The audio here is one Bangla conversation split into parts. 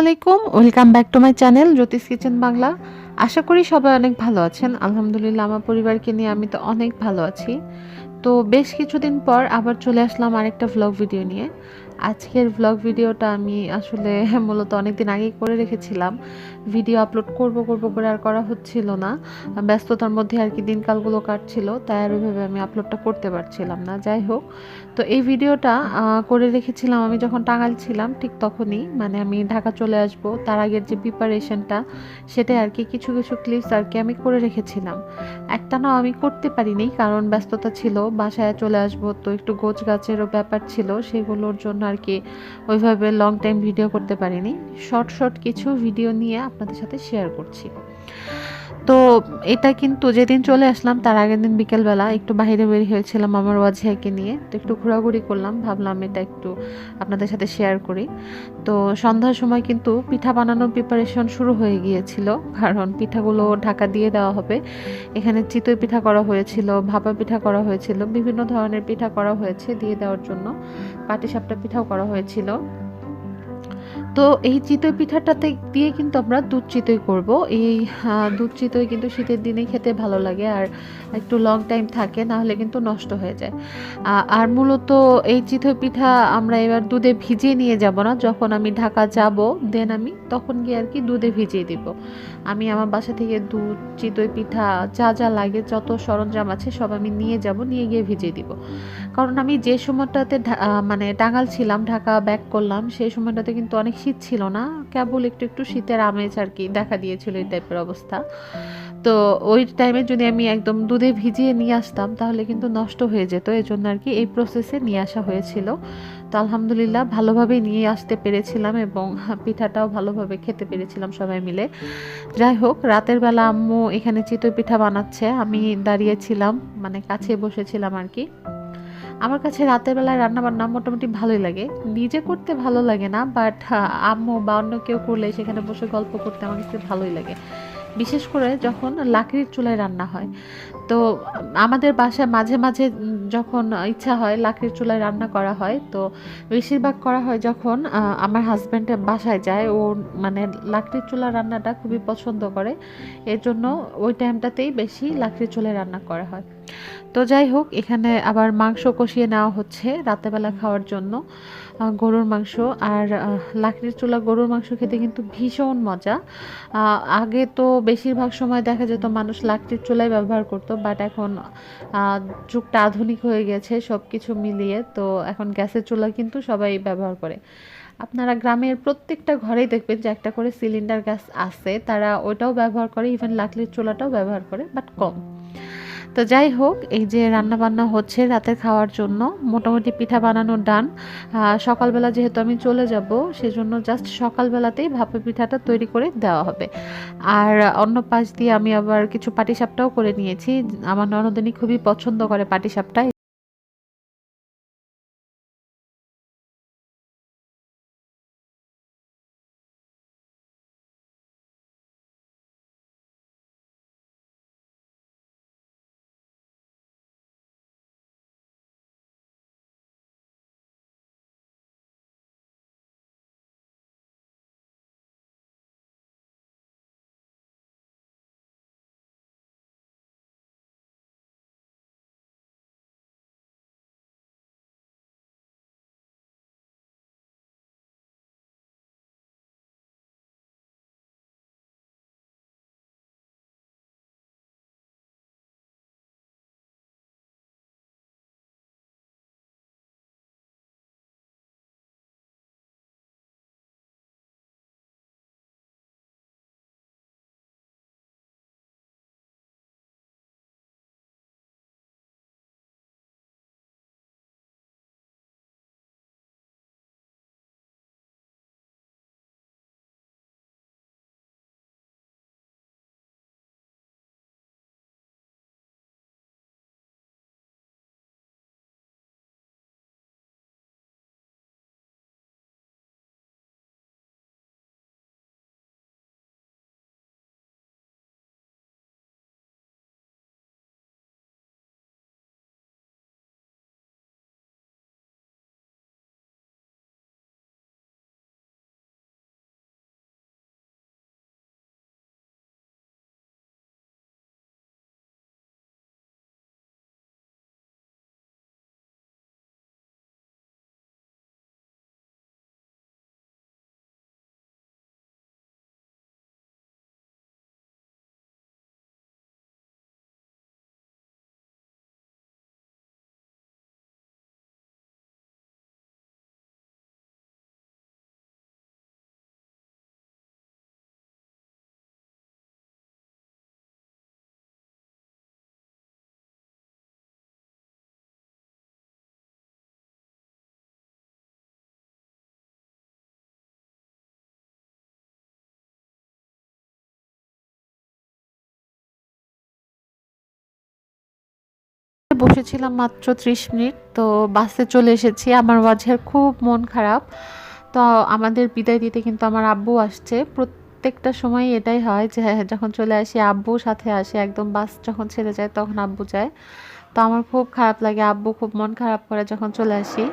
আলাইকুম welcome back to my channel Jyotish kitchen Bangla আশা করি সবাই অনেক ভালো আছেন। আলহামদুলিল্লাহ, আমার পরিবারকে নিয়ে আমি তো অনেক ভালো আছি। তো বেশ কিছুদিন পর আবার চলে আসলাম আরেকটা ভ্লগ ভিডিও নিয়ে। আজকের ভ্লগ ভিডিওটা আমি আসলে মূলত অনেকদিন আগেই করে রেখেছিলাম। ভিডিও আপলোড করব করব করে আর করা হচ্ছিল না। ব্যস্ততার মধ্যে আর কি দিনকালগুলো কাটছিল, তাই আর ওইভাবে আমি আপলোডটা করতে পারছিলাম না। যাই হোক, তো এই ভিডিওটা করে রেখেছিলাম আমি যখন টাঙ্গাইল ছিলাম ঠিক তখনই। মানে আমি ঢাকা চলে আসব, তার আগের যে প্রিপারেশনটা সেটাই আর কি কিছু কিছু ক্লিপস আর কি আমি করে রেখেছিলাম। একটা না আমি করতে পারিনি, কারণ ব্যস্ততা ছিল, বাসায় চলে আসব, তো একটু গোছ গাছেরও ব্যাপার ছিল, সেগুলোর জন্য আর কি ওইভাবে লং টাইম ভিডিও করতে পারিনি। শর্ট শর্ট কিছু ভিডিও নিয়ে আপনাদের সাথে শেয়ার করছি। তো এটা কিন্তু যেদিন চলে আসলাম, তার আগের দিন বিকেলবেলা একটু বাইরে বের হয়েছিলাম আমার ওয়াজিয়াকে নিয়ে। তো একটু ঘোরাঘুরি করলাম, ভাবলাম এটা একটু আপনাদের সাথে শেয়ার করি। তো সন্ধ্যার সময় কিন্তু পিঠা বানানোর প্রিপারেশন শুরু হয়ে গিয়েছিল, কারণ পিঠাগুলো ঢাকা দিয়ে দেওয়া হবে। এখানে চিতই পিঠা করা হয়েছিল, ভাপা পিঠা করা হয়েছিল, বিভিন্ন ধরনের পিঠা করা হয়েছে দিয়ে দেওয়ার জন্য। পাটিসাপটা পিঠাও করা হয়েছিল। তো এই চিতই পিঠাটাতে দিয়ে কিন্তু আমরা দুধ চিতই করব। এই দুধ চিতই কিন্তু শীতের দিনে খেতে ভালো লাগে আর একটু লং টাইম থাকে, না হলে কিন্তু নষ্ট হয়ে যায়। আর মূলত এই চিতই পিঠা আমরা এবার দুধে ভিজিয়ে নিয়ে যাব না। যখন আমি ঢাকা যাব দেন আমি তখন গিয়ে আর কি দুধে ভিজিয়ে দিব। আমি আমার বাসা থেকে দুধ, চিতই পিঠা, যা যা লাগে, যত সরঞ্জাম আছে সব আমি নিয়ে যাব, নিয়ে গিয়ে ভিজিয়ে দিব। কারণ আমি যে সময়টাতে মানে টাঙ্গাল ছিলাম, ঢাকা ব্যাক করলাম, সেই সময়টাতে কিন্তু অনেক শীত ছিল না। কেবল একটু একটু শীতের আমেজ আর কি দেখা দিয়েছিল এই টাইপের অবস্থা। তো ওই টাইমে যদি আমি একদম দুধে ভিজিয়ে নিয়ে আসতাম, তাহলে কিন্তু নষ্ট হয়ে যেত। এই জন্য আর কি এই প্রসেসে নিয়ে আসা হয়েছিল। তো আলহামদুলিল্লাহ ভালোভাবেই নিয়ে আসতে পেরেছিলাম এবং পিঠাটাও ভালোভাবে খেতে পেরেছিলাম সবাই মিলে। যাই হোক, রাতের বেলা আম্মু এখানে চিতই পিঠা বানাচ্ছে, আমি দাঁড়িয়েছিলাম মানে কাছে বসেছিলাম আর কি। আমার কাছে রাতের বেলায় রান্না বান্না মোটামুটি ভালোই লাগে। নিজে করতে ভালো লাগে না বাট আম্মু বা অন্য কেউ করলে সেখানে বসে গল্প করতে আমার কাছে ভালোই লাগে। বিশেষ করে যখন লাকড়ির চুলায় রান্না হয়। তো আমাদের বাসায় মাঝে মাঝে যখন ইচ্ছা হয় লাকড়ির চুলায় রান্না করা হয়, তো বেশিরভাগ করা হয় যখন আমার হাজব্যান্ডের বাসায় যায়। ও মানে লাকড়ির চুলা রান্নাটা খুবই পছন্দ করে। এর জন্য ওই টাইমটাতেই বেশি লাকড়ির চুলায় রান্না করা হয়। তো যাই হোক, এখানে আবার মাংস কষিয়ে নেওয়া হচ্ছে রাতেবেলা খাওয়ার জন্য। গরুর মাংস আর লাকড়ির চুলা গরুর মাংস খেতে কিন্তু ভীষণ মজা। আগে তো বেশিরভাগ সময় দেখা যেত মানুষ লাকড়ির চুলাই ব্যবহার করতো বাট এখন যুগটা আধুনিক হয়ে গেছে সব কিছু মিলিয়ে। তো এখন গ্যাসের চুলা কিন্তু সবাই ব্যবহার করে। আপনারা গ্রামের প্রত্যেকটা ঘরেই দেখবেন যে একটা করে সিলিন্ডার গ্যাস আছে, তারা ওটাও ব্যবহার করে ইভেন লাকড়ির চুলাটাও ব্যবহার করে বাট কম। তো যাই হোক, এই যে রান্না বান্না হচ্ছে রাতের খাওয়ার জন্য, মোটামুটি পিঠা বানানোর ডান সকালবেলা যেহেতু আমি চলে যাব, সেজন্য জাস্ট সকালবেলাতেই ভাপে পিঠাটা তৈরি করে দেওয়া হবে। আর অন্য পাশ দিয়ে আমি আবার কিছু পাটিসাপটাও করে নিয়েছি। আমার ননদিনী খুবই পছন্দ করে পাটিসাপটা বসেছিলাম মাত্র ত্রিশ মিনিট, তো বাসে চলে এসেছি। আমার ওয়াজের খুব মন খারাপ। তো আমাদের বিদায় দিতে কিন্তু আমার আব্বু আসছে। প্রত্যেকটা সময় এটাই হয় যে যখন চলে আসি, আব্বু সাথে আসে। একদম বাস যখন ছেড়ে যায়, তখন আব্বু যায়। তো আমার খুব খারাপ লাগে, আব্বু খুব মন খারাপ করে যখন চলে আসি।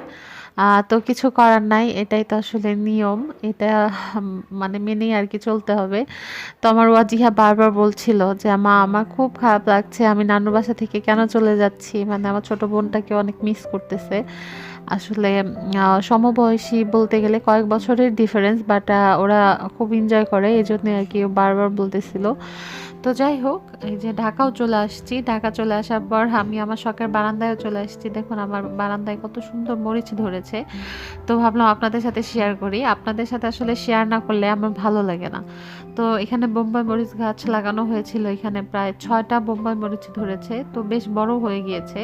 তো কিছু করার নাই, এটাই তো আসলে নিয়ম, এটা মানে মেনেই আর কি চলতে হবে। তো আমার ওয়াজিহা বারবার বলছিল যে, মা, আমার খুব খারাপ লাগছে, আমি নানুর বাসা থেকে কেন চলে যাচ্ছি? মানে আমার ছোট বোনটাকে অনেক মিস করতেছে। আসলে সমবয়সী বলতে গেলে কয়েক বছরের ডিফারেন্স বাট ওরা খুব এনজয় করে এই জন্য আর কি বারবার বলতেছিল। তো যাই হোক, এই যে ঢাকাও চলে আসছি। ঢাকা চলে আসার পর আমি আমার শখের বারান্দায়ও চলে আসছি। দেখুন, আমার বারান্দায় কত সুন্দর মরিচ ধরেছে। তো ভাবলাম আপনাদের সাথে শেয়ার করি। আপনাদের সাথে আসলে শেয়ার না করলে আমার ভালো লাগে না। তো এখানে বোম্বাই মরিচ গাছ লাগানো হয়েছিল। এখানে প্রায় ছয়টা বোম্বাই মরিচ ধরেছে। তো বেশ বড় হয়ে গিয়েছে।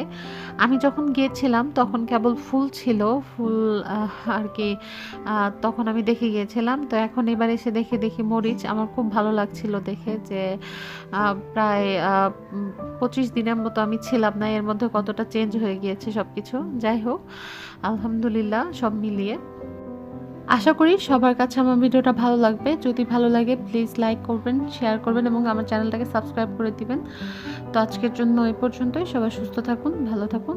আমি যখন গিয়েছিলাম, তখন কেবল ফুল ছিল। ফুল আর কি তখন আমি দেখে গিয়েছিলাম। তো এখন এবার এসে দেখে দেখি মরিচ। আমার খুব ভালো লাগছিল দেখে যে প্রায় পঁচিশ দিনের মতো আমি ছিলাম না, এর মধ্যে কতটা চেঞ্জ হয়ে গিয়েছে সব কিছু যাই হোক, আলহামদুলিল্লাহ, সব মিলিয়ে। আশা করি সবার কাছে আমার ভিডিওটা ভালো লাগবে। যদি ভালো লাগে প্লিজ লাইক করবেন শেয়ার করবেন এবং আমার চ্যানেলটাকে সাবস্ক্রাইব করে দিবেন। তো আজকের জন্য এই পর্যন্তই। সবাই সুস্থ থাকুন, ভালো থাকুন।